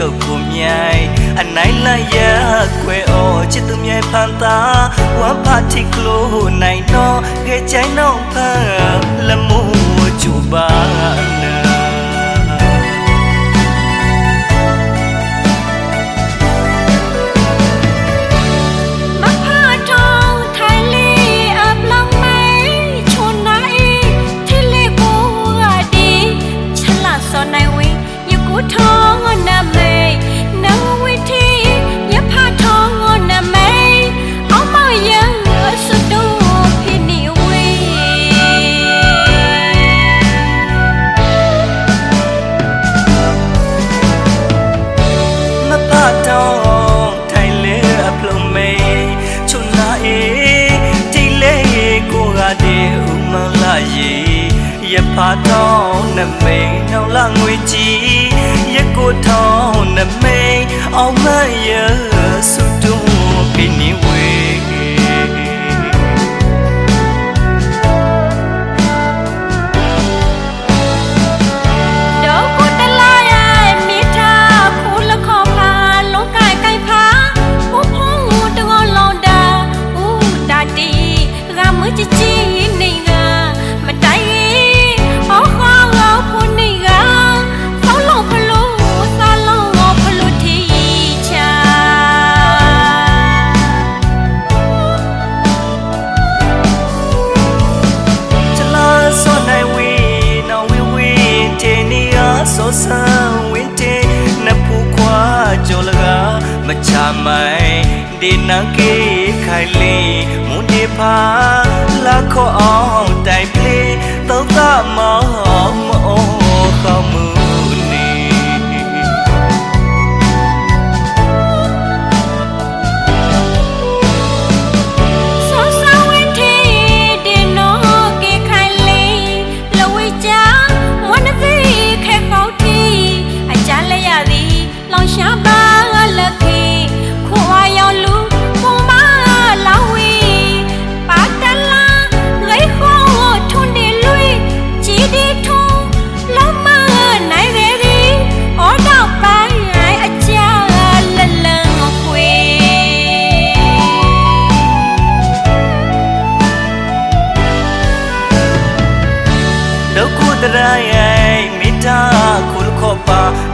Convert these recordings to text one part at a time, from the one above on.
ကုတ်ကိုမြိုင်အနိုင်လိုက်ရခွဲအော်ချစ်သူမြိုင်ဖန်တာဝမ်ပါတီကလိုနိုင်တော့ကဲချိုင်းတော့ဖန်လမိုးချူပါ ရဖာတော့နမိန်နှောင်းလာငွေကြီးရကိုထောင်းနမိန်အောင်မရ မချမိုင်ဒီနာကေခိုင်လေးမွန်ဒီဖာလာခေါ်အောင်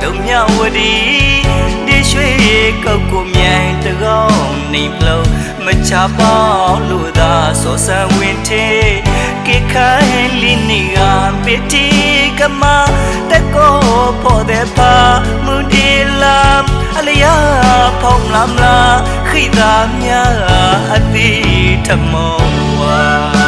ဒုံမြဝဒီဒီရွှေကောက်ကိုမြိုင်တကောင်းနေပလုံးမချပေါလို့သာစောဆန်ဝင်သေးကေခိုင်လီနီကပတိကမတကောဖို့တဲ့ပါမူဒီလမ်အလျာဖုံလမ်လာခိတာမြအတိထမောဝါ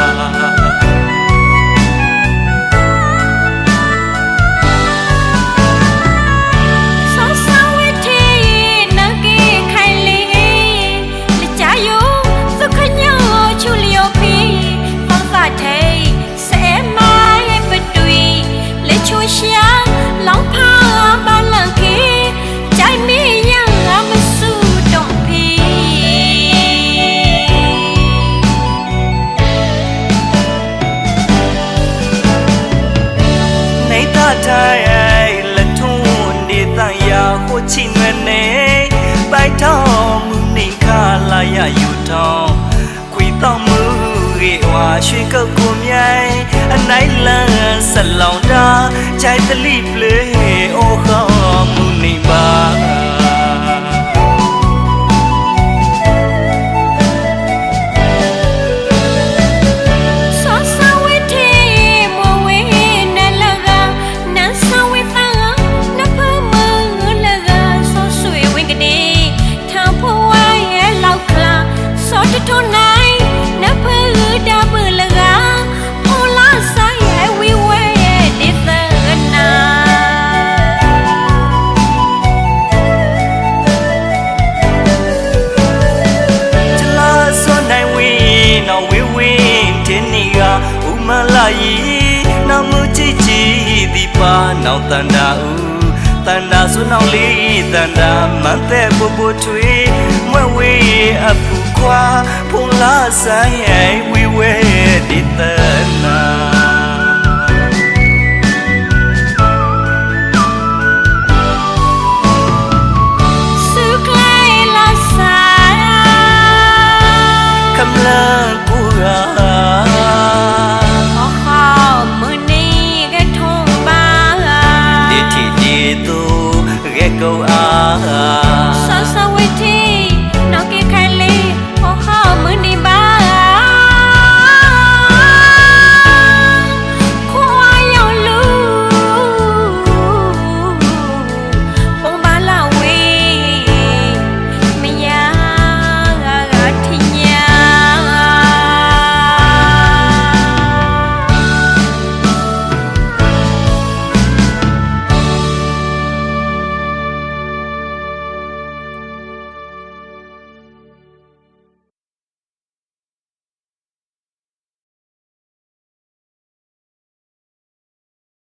ဝါရွှေကုတ်ကိုမြိုင်အနိုင်လန်းဆလောင်တာခြိုက်တလိပလေအိုခေါမူနေပါဆော တော်မူကြည်ကြည်ဒီပါနောက်တန်တာဦးတန်တာဆုနောက်လေးတန်တာမန်တဲ့ပူပူထွေးမွဲဝေးအဖူခွာဖုန်လာဆိုင်ရဲ့ဝီဝဲဒီတန်နာလကူရာ